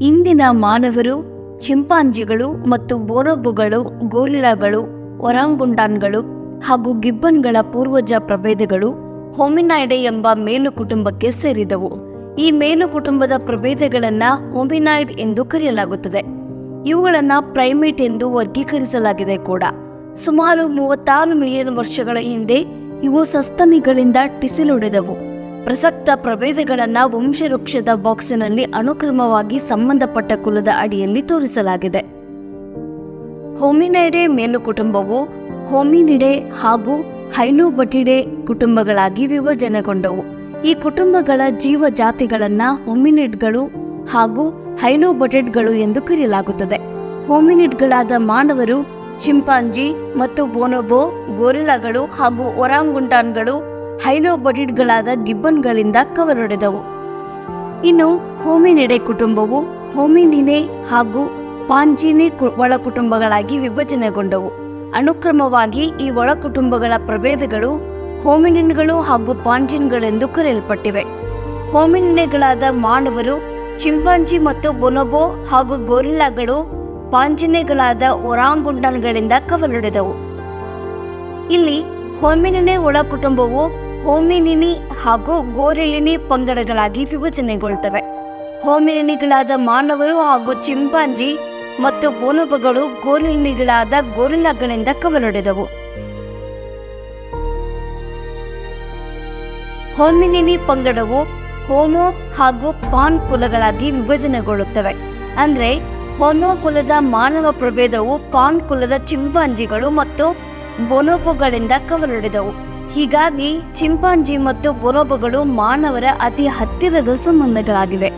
ಇಂದಿನ ಮಾನವರು ಚಿಂಪಾಂಜಿಗಳು ಮತ್ತು ಬೋನೋಬುಗಳು ಗೋರಿಲಾಗಳು ಒರಾಂಗುಂಡಾನ್ಗಳು ಹಾಗೂ ಗಿಬ್ಬನ್ಗಳ ಪೂರ್ವಜ ಪ್ರಭೇದಗಳು ಹೋಮಿನಾಯ್ಡೆ ಎಂಬ ಮೇಲು ಕುಟುಂಬಕ್ಕೆ ಸೇರಿದವು. ಈ ಮೇಲು ಕುಟುಂಬದ ಪ್ರಭೇದಗಳನ್ನ ಹೋಮಿನಾಯ್ಡ್ ಎಂದು ಕರೆಯಲಾಗುತ್ತದೆ. ಇವುಗಳನ್ನು ಪ್ರೈಮೇಟ್ ಎಂದು ವರ್ಗೀಕರಿಸಲಾಗಿದೆ ಕೂಡ. ಸುಮಾರು ಮೂವತ್ತಾರು ಮಿಲಿಯನ್ ವರ್ಷಗಳ ಹಿಂದೆ ಇವು ಸಸ್ತನಿಗಳಿಂದ ಟಿಸಿಲೊಡೆದವು. ಪ್ರಸಕ್ತ ಪ್ರಭೇದಗಳನ್ನು ವಂಶವೃಕ್ಷದ ಬಾಕ್ಸಿನಲ್ಲಿ ಅನುಕ್ರಮವಾಗಿ ಸಂಬಂಧಪಟ್ಟ ಕುಲದ ಅಡಿಯಲ್ಲಿ ತೋರಿಸಲಾಗಿದೆ. ಹೋಮಿನೈಡೆ ಮೇಲು ಕುಟುಂಬವು ಹೋಮಿನಿಡೆ ಹಾಗೂ ಹೈನೋಬಟಿಡೆ ಕುಟುಂಬಗಳಾಗಿ ವಿಭಜನೆಗೊಂಡವು. ಈ ಕುಟುಂಬಗಳ ಜೀವ ಜಾತಿಗಳನ್ನು ಹೋಮಿನಿಡ್ಗಳು ಹಾಗೂ ಹೈನೋಬಟೆಡ್ಗಳು ಎಂದು ಕರೆಯಲಾಗುತ್ತದೆ. ಹೋಮಿನಿಡ್ಗಳಾದ ಮಾನವರು, ಚಿಂಪಾಂಜಿ ಮತ್ತು ಬೋನೋಬೋ ಗೋರಿಲಾಗಳು ಹಾಗೂ ಒರಾಂಗುಂಟಾನ್ಗಳು ಹೈನೋಬಟಿಡ್ಗಳಾದ ಗಿಬ್ಬನ್ಗಳಿಂದ ಕವಲೊಡೆದವು ಇನ್ನು ಹೋಮಿನಿಡೆ ಕುಟುಂಬವು ಹೋಮಿನಿನೆ ಹಾಗೂ ಪಾಂಜಿನಿ ಒಳ ಕುಟುಂಬಗಳಾಗಿ ವಿಭಜನೆಗೊಂಡವು. ಅನುಕ್ರಮವಾಗಿ ಈ ಒಳ ಕುಟುಂಬಗಳ ಪ್ರಭೇದಗಳು ಹೋಮಿನಿನ್ಗಳು ಹಾಗೂ ಪಾಂಜಿನ್ಗಳೆಂದು ಕರೆಯಲ್ಪಟ್ಟಿವೆ. ಹೋಮಿನಿನೆಗಳಾದ ಮಾನವರು ಚಿಂಪಾಂಜಿ ಮತ್ತು ಬೊನೊಬೊ ಹಾಗೂ ಗೊರಿಲ್ಲಾಗಳು ಪಾಂಜಿನೆಗಳಾದ ಒರಾಂಗುಂಡನ್ಗಳಿಂದ ಕವಲೊಡೆದವು ಇಲ್ಲಿ ಹೋಮಿನಿನೆ ಒಳ ಕುಟುಂಬವು ಹೋಮಿನಿನಿ ಹಾಗೂ ಗೋರಿಲಿನಿ ಪಂಗಡಗಳಾಗಿ ವಿಭಜನೆಗೊಳ್ತವೆ. ಹೋಮಿನಿಗಳಾದ ಮಾನವರು ಹಾಗೂ ಚಿಂಪಾಂಜಿ ಮತ್ತು ಬೋನೊಬಗಳು ಗೋರಿಲಿನಿಗಳಾದ ಗೋರಿಲಾಗಳಿಂದ ಕವಲೊಡೆದವು. ಹೋಮಿನಿನಿ ಪಂಗಡವು ಹೋಮೋ ಹಾಗೂ ಪಾನ್ ಕುಲಗಳಾಗಿ ವಿಭಜನೆಗೊಳ್ಳುತ್ತವೆ. ಅಂದ್ರೆ ಹೋಮೋ ಕುಲದ ಮಾನವ ಪ್ರಭೇದವು ಪಾನ್ ಕುಲದ ಚಿಂಪಾಂಜಿಗಳು ಮತ್ತು ಬೊನೊಬೊಗಳಿಂದ ಕವಲೊಡೆದವು. ಹೀಗಾಗಿ ಚಿಂಪಾಂಜಿ ಮತ್ತು ಬೊನೊಬೊಗಳು ಮಾನವರ ಅತಿ ಹತ್ತಿರದ ಸಂಬಂಧಗಳಾಗಿವೆ.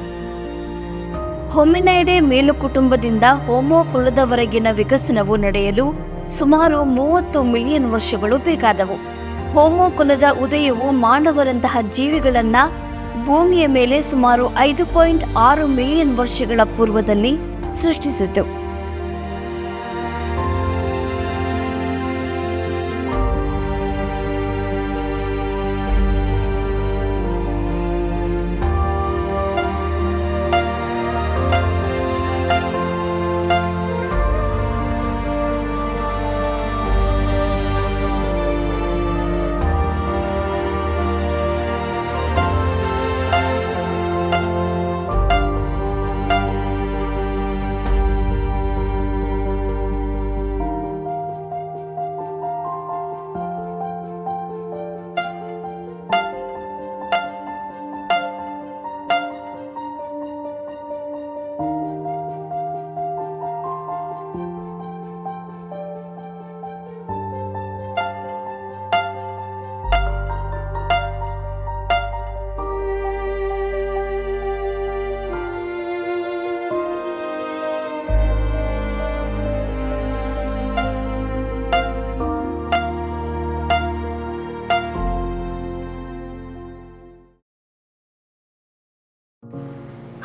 ಹೊಮಿನೈಡೆ ಮೇಲು ಕುಟುಂಬದಿಂದ ಹೋಮೋ ಕುಲದವರೆಗಿನ ವಿಕಸನವು ನಡೆಯಲು ಸುಮಾರು ಮೂವತ್ತು ಮಿಲಿಯನ್ ವರ್ಷಗಳು ಬೇಕಾದವು. ಹೋಮೋ ಕುಲದ ಉದಯವು ಮಾನವರಂತಹ ಜೀವಿಗಳನ್ನ ಭೂಮಿಯ ಮೇಲೆ ಸುಮಾರು ಐದು ಪಾಯಿಂಟ್ ಆರು ಮಿಲಿಯನ್ ವರ್ಷಗಳ ಪೂರ್ವದಲ್ಲಿ ಸೃಷ್ಟಿಸಿತು.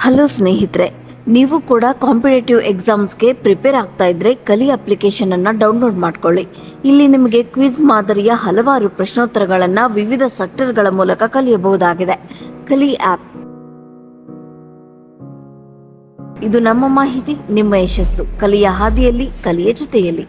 ಹಲೋ ಸ್ನೇಹಿತರೆ, ನೀವು ಕೂಡ ಕಾಂಪಿಟೇಟಿವ್ ಎಕ್ಸಾಮ್ಸ್ಗೆ ಪ್ರಿಪೇರ್ ಆಗ್ತಾ ಇದ್ರೆ ಕಲಿ ಅಪ್ಲಿಕೇಶನ್ ಅನ್ನ ಡೌನ್ಲೋಡ್ ಮಾಡ್ಕೊಳ್ಳಿ. ಇಲ್ಲಿ ನಿಮಗೆ ಕ್ವಿಜ್ ಮಾದರಿಯ ಹಲವಾರು ಪ್ರಶ್ನೋತ್ತರಗಳನ್ನು ವಿವಿಧ ಸೆಕ್ಟರ್ಗಳ ಮೂಲಕ ಕಲಿಯಬಹುದಾಗಿದೆ. ಕಲಿ ಆಪ್ ಇದು ನಮ್ಮ ಮಾಹಿತಿ, ನಿಮ್ಮ ಯಶಸ್ಸು. ಕಲಿಯ ಹಾದಿಯಲ್ಲಿ, ಕಲಿಯ ಜೊತೆಯಲ್ಲಿ.